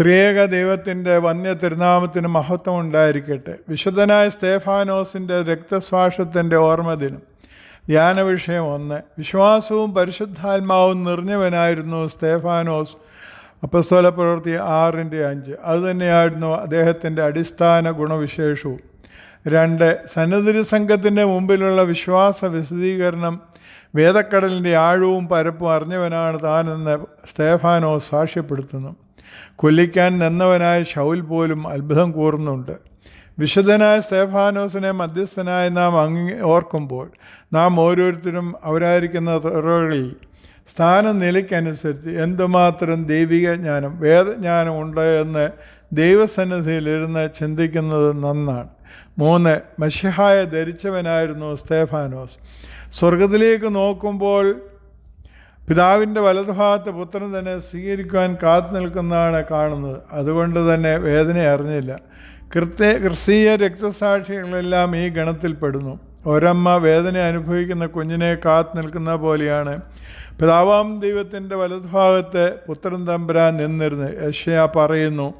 ത്രിയേക ദൈവത്തിന്റെ വന്യ തിരുനാമത്തിന് മഹത്വം ഉണ്ടായിരിക്കട്ടെ. വിശുദ്ധനായ സ്തേഫാനോസിന്റെ രക്തസ്വാഷത്തിന്റെ ഓർമ്മദിനം ധ്യാന വിഷയം ഒന്ന്. വിശ്വാസവും പരിശുദ്ധാത്മാവും നിറഞ്ഞവനായിരുന്നു സ്തേഫാനോസ് അപ്പസ്തോല പ്രവൃത്തി ആറിന്റെ അഞ്ച്. അതുതന്നെയായിരുന്നു അദ്ദേഹത്തിന്റെ അടിസ്ഥാന ഗുണവിശേഷവും. രണ്ട്. സന്നദ്ധ സംഘത്തിന്റെ മുമ്പിലുള്ള വിശ്വാസ വിശദീകരണം. വേദക്കടലിന്റെ ആഴവും പരപ്പും അറിഞ്ഞവനാണ് താനെന്ന് സ്തേഫാനോസ് സാക്ഷ്യപ്പെടുത്തുന്നു. കൊല്ലിക്കാൻ നിന്നവനായ ഷൗൽ പോലും അത്ഭുതം കൂറുന്നുണ്ട്. വിശുദ്ധനായ സ്തേഫാനോസിനെ മധ്യസ്ഥനായി നാം അങ്ങ് ഓർക്കുമ്പോൾ നാം ഓരോരുത്തരും അവരായിരിക്കുന്ന തുറകളിൽ സ്ഥാനം നിലയ്ക്കനുസരിച്ച് എന്തുമാത്രം ദൈവിക ജ്ഞാനം വേദജ്ഞാനം ഉണ്ട് എന്ന് ദൈവസന്നിധിയിലിരുന്ന് ചിന്തിക്കുന്നത് നന്നാണ്. മൂന്ന് മഷിഹായ ധരിച്ചവനായിരുന്നു സ്തേഫാനോസ് സ്വർഗത്തിലേക്ക് നോക്കുമ്പോൾ പിതാവിന്റെ വലതുഭാഗത്ത് പുത്രൻ തന്നെ സ്വീകരിക്കുവാൻ കാത്തു നിൽക്കുന്നതാണ് കാണുന്നത്. അതുകൊണ്ട് തന്നെ വേദന അറിഞ്ഞില്ല. കൃത്യ ക്രിസ്തീയ രക്തസാക്ഷികളെല്ലാം ഈ ഗണത്തിൽപ്പെടുന്നു ഒരമ്മ വേദന അനുഭവിക്കുന്ന കുഞ്ഞിനെ കാത്തു നിൽക്കുന്ന പോലെയാണ്. പിതാവാം ദൈവത്തിന്റെ വലതുഭാഗത്ത് പുത്രൻ തമ്പുരാൻ നിന്നിരുന്ന്. യശയ പറയുന്നു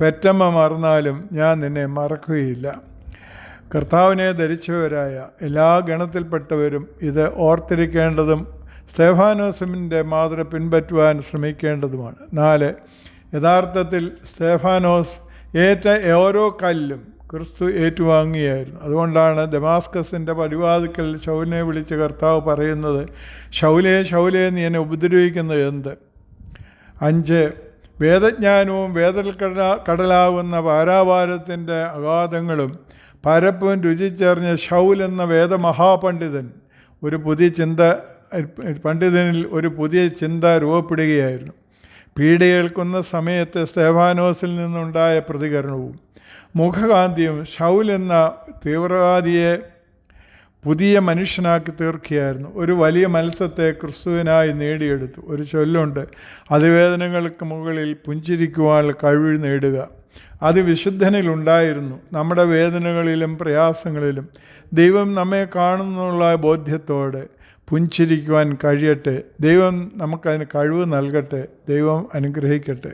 പെറ്റമ്മ മറന്നാലും ഞാൻ നിന്നെ മറക്കുകയില്ല. കർത്താവിനെ ധരിച്ചവരായ എല്ലാ ഗണത്തിൽപ്പെട്ടവരും ഇത് ഓർത്തിരിക്കേണ്ടതും സ്തേഫാനോസിന്റെ മാതൃ പിൻപറ്റുവാൻ ശ്രമിക്കേണ്ടതുമാണ്. നാല് യഥാർത്ഥത്തിൽ സ്തേഫാനോസ് ഏറ്റ ഓരോ കല്ലും ക്രിസ്തു ഏറ്റുവാങ്ങിയായിരുന്നു. അതുകൊണ്ടാണ് ദമാസ്കസിന്റെ പടിവാതിക്കൽ ശൗലിനെ വിളിച്ച് കർത്താവ് പറയുന്നത് ശൗലേ ശൗലേ നീ എന്നെ ഉപദ്രവിക്കുന്നത് എന്ത്? അഞ്ച് വേദജ്ഞാനവും വേദൽ കടല കടലാവുന്ന പാരാവാരത്തിന്റെ അഗാധങ്ങളും പരപ്പും രുചിച്ചറിഞ്ഞ ശൗൽ എന്ന വേദമഹാപണ്ഡിതൻ ഒരു പുതിയ ചിന്ത പണ്ഡിതനിൽ ഒരു പുതിയ ചിന്ത രൂപപ്പെടുകയായിരുന്നു. പീഡയേൽക്കുന്ന സമയത്ത് സ്തേഫാനോസിൽ നിന്നുണ്ടായ പ്രതികരണവും മുഖകാന്തിയും ഷൗൽ എന്ന തീവ്രവാദിയെ പുതിയ മനുഷ്യനാക്കി തീർക്കുകയായിരുന്നു. ഒരു വലിയ മത്സ്യത്തെ ക്രിസ്തുവിനായി നേടിയെടുത്തു. ഒരു ചൊല്ലുണ്ട് അതിവേദനകൾക്ക് മുകളിൽ പുഞ്ചിരിക്കുവാനുള്ള കഴിവ് നേടുക. അത് വിശുദ്ധനിലുണ്ടായിരുന്നു. നമ്മുടെ വേദനകളിലും പ്രയാസങ്ങളിലും ദൈവം നമ്മെ കാണുന്നുള്ള ബോധ്യത്തോടെ പുഞ്ചിരിക്കുവാൻ കഴിയട്ടെ. ദൈവം നമുക്കതിന് കഴിവ് നൽകട്ടെ. ദൈവം അനുഗ്രഹിക്കട്ടെ.